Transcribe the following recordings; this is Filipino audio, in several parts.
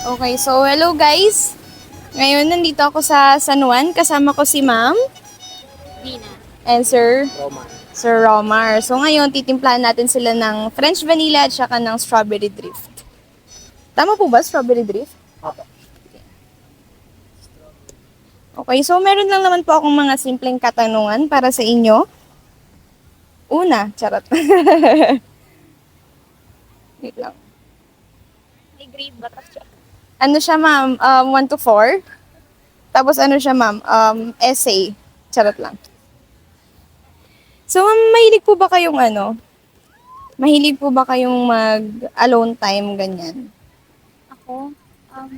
Okay, so hello guys. Ngayon nandito ako sa San Juan. Kasama ko si Ma'am Dina. and Sir, Roman. Sir Romar. So ngayon titimplahan natin sila ng French vanilla at saka ng strawberry drift. Tama po ba strawberry drift? Apo. Okay, so meron lang naman po akong mga simpleng katanungan para sa inyo. Una, charot. Wait lang. May grade ba siya? Ano siya, ma'am? Um, 1 to 4. Tapos ano siya, ma'am? Um, essay. Charot lang. So, ma'am, mahilig po ba kayong ano? Mahilig po ba kayong mag-alone time, ganyan? Ako, um,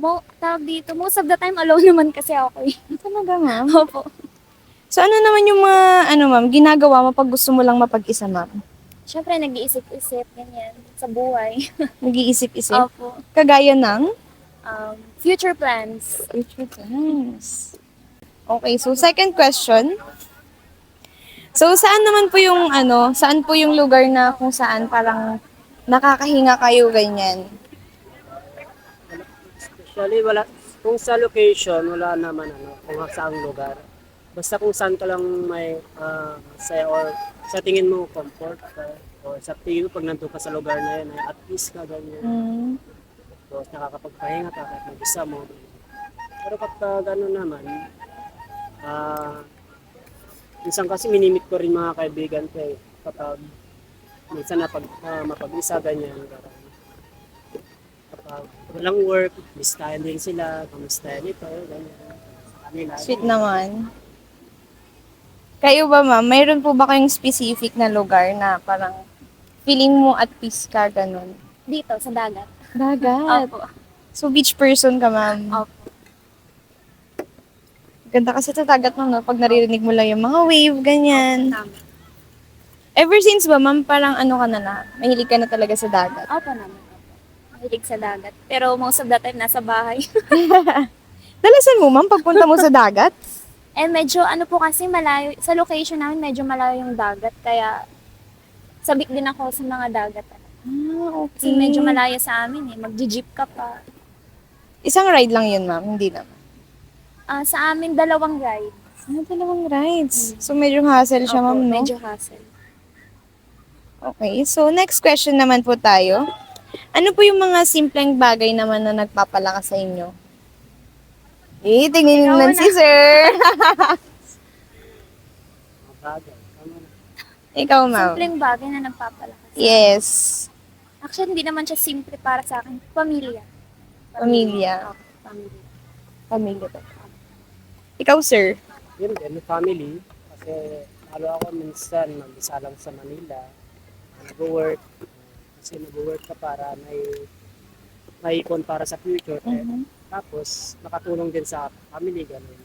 mo, tawag dito, most of the time alone naman kasi ako eh. Talaga, ma'am? Opo. So, ano naman yung mga, ano, ma'am, ginagawa mo pag gusto mo lang mapag-isa, ma'am? Siyempre, nag-iisip-isip, ganyan, sa buhay. Nag-iisip-isip? Opo. Kagaya ng? Um, future plans. Future plans. Okay, so second question. So, saan naman po yung, ano, saan po yung lugar na kung saan parang nakakahinga kayo, ganyan? Actually, wala, kung sa location, wala naman ano, kung saan lugar. Basta kung saan ka lang may ah, saya or sa tingin mo comfort ka, or sa tingin mo pag nandun ka sa lugar na yun, ay at peace ka, ganyan. Mm. Tapos nakakapagpahinga ka kahit mag-isa mo. Pero kapag gano'n naman, ah, minsan kasi minimit ko rin mga kaibigan ko eh, kapag minsan na pag, ah, mapag-isa, ganyan. Parang, kapag walang work, bistayan din sila, kamusta nito, ganyan. Sweet naman. Kayo ba, ma'am? Mayroon po ba kayong specific na lugar na parang feeling mo at peace ka, ganun? Dito, sa dagat. Dagat. Opo. So, beach person ka, ma'am? Opo. Ganda kasi sa dagat, ma'am, no? pag naririnig mo lang yung mga wave, ganyan. Tama. Ever since ba, ma'am, parang ano ka na na? Mahilig ka na talaga sa dagat? Opo naman. Opo. Mahilig sa dagat. Pero most of the time, nasa bahay. Dalasan mo, ma'am, pagpunta mo sa dagat? And medyo, ano po kasi, malayo, sa location namin, medyo malayo yung dagat. Kaya, sabik din ako sa mga dagat. Ah, Kasi medyo malayo sa amin eh. Mag-jeep ka pa. Isang ride lang yun, ma'am. Hindi naman. Ah, sa amin, dalawang ride. Ah, dalawang rides. So, medyo hassle siya, ma'am, no? Medyo hassle. Okay. So, next question naman po tayo. Ano po yung mga simpleng bagay naman na nagpapalakas sa inyo? Eh, tingin Ikaw lang na. si sir. Ikaw, ma'am. Simpleng bagay na nagpapalakas. Yes. Actually, hindi naman siya simple para sa akin. Pamilya. Pamilya. Opo, pamilya. Pamilya? Ikaw, sir. Yun din, family. Kasi lalo ako minsan mag-isa lang sa Manila. Nag-work. Kasi nag-work ka para may may ipon para sa future. Eh, Mhm. Tapos, nakatulong din sa family, ganun.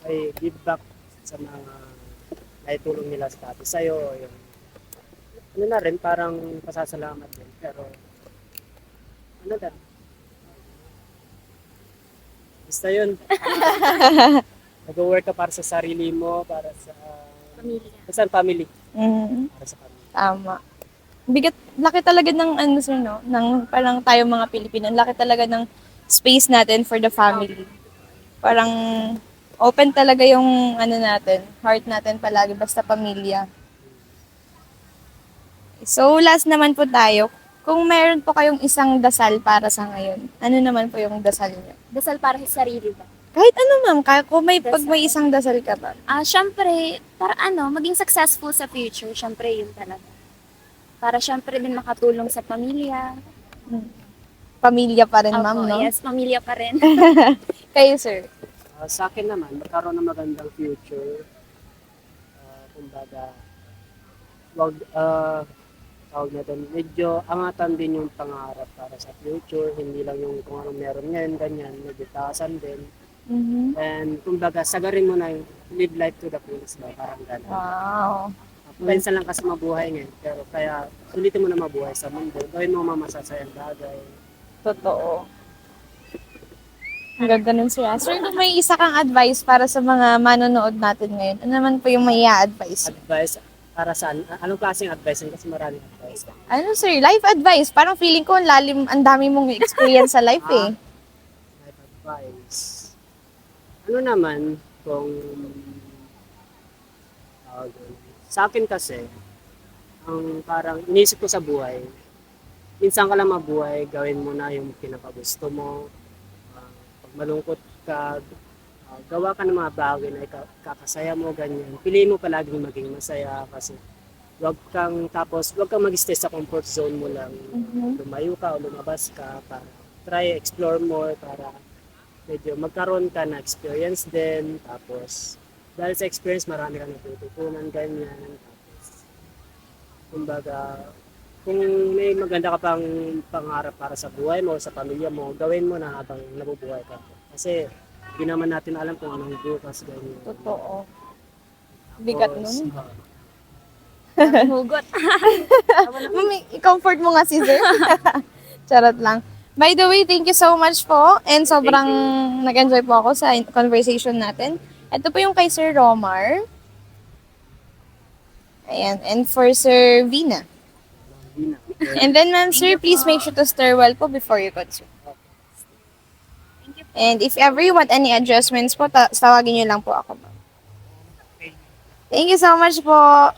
Ay, give back sa mga naitulong nila sa dati sa'yo. Yung, ano na rin, parang pasasalamat din. Pero, ano din. Basta yun. Nag-work ka para sa sarili mo, para sa Pamilya. sa family. Mhm. Para sa family. Tama. Bigat, laki talaga ng ano sir, no? Ng parang tayo mga Pilipino, laki talaga ng space natin for the family. Parang open talaga yung ano natin, heart natin palagi, basta pamilya. So, last naman po tayo. Kung meron po kayong isang dasal para sa ngayon, ano naman po yung dasal niyo? Dasal para sa sarili ba? Kahit ano ma'am, kahit kung may, pag may isang dasal ka ba? Ah, syempre, para ano, maging successful sa future, syempre yun talaga. Para syempre din makatulong sa pamilya. Pamilya pa rin Opo, ma'am, no? Yes, pamilya pa rin. Kayo sir? Ah, sa akin naman, magkaroon ng magandang future. Uh, kumbaga, wag, ah, tawag na doon, medyo angatan din yung pangarap para sa future, hindi lang yung kung anong meron ngayon, ganyan, medyo taasan din. Mhm. And kumbaga, sagarin mo na yung live life to the fullest ba, parang gano'n. Wow. Minsan lang kasi mabuhay ngayon, pero kaya sulitin mo na mabuhay sa mundo, gawin mo mga masasayang bagay. Totoo. Hanggang ganun siya. Sir, kung may isa kang advice para sa mga manonood natin ngayon, ano naman po yung may advice Advice, Para saan? Anong klaseng advice? Kasi maraming advice. Ano sir, life advice. Parang feeling ko ang lalim, ang dami mong experience sa life eh. Life advice. Ano naman kung tawag? Sa akin kasi ang parang inisip ko sa buhay minsan ka lang mabuhay gawin mo na yung pinapagusto mo. Ah, pag malungkot ka ah, gawa ka ng mga bagay na kakasaya mo ganyan. Piliin mo palaging maging masaya kasi wag kang tapos wag kang mag-stay sa comfort zone mo lang. Mhm. lumayo ka o lumabas ka para try explore more para medyo magkaroon ka na experience din tapos dahil sa experience marami kang natututunan ganyan tapos kumbaga kung may maganda ka pang pangarap para sa buhay mo sa pamilya mo gawin mo na habang nabubuhay ka kasi hindi naman natin alam kung anong bukas ganyan Totoo. Bigat nun. ah, Hugot. Mami, i-comfort mo nga si sir. Charot lang. By the way, thank you so much po. And sobrang nag-enjoy po ako sa conversation natin. Ito po yung kay Sir Romar. Ayan. And for Sir Vina. And then, ma'am, sir, please make sure to stir well po before you consume. And if ever you want any adjustments po, ta- tawagin niyo lang po ako, ma'am. Thank you so much po.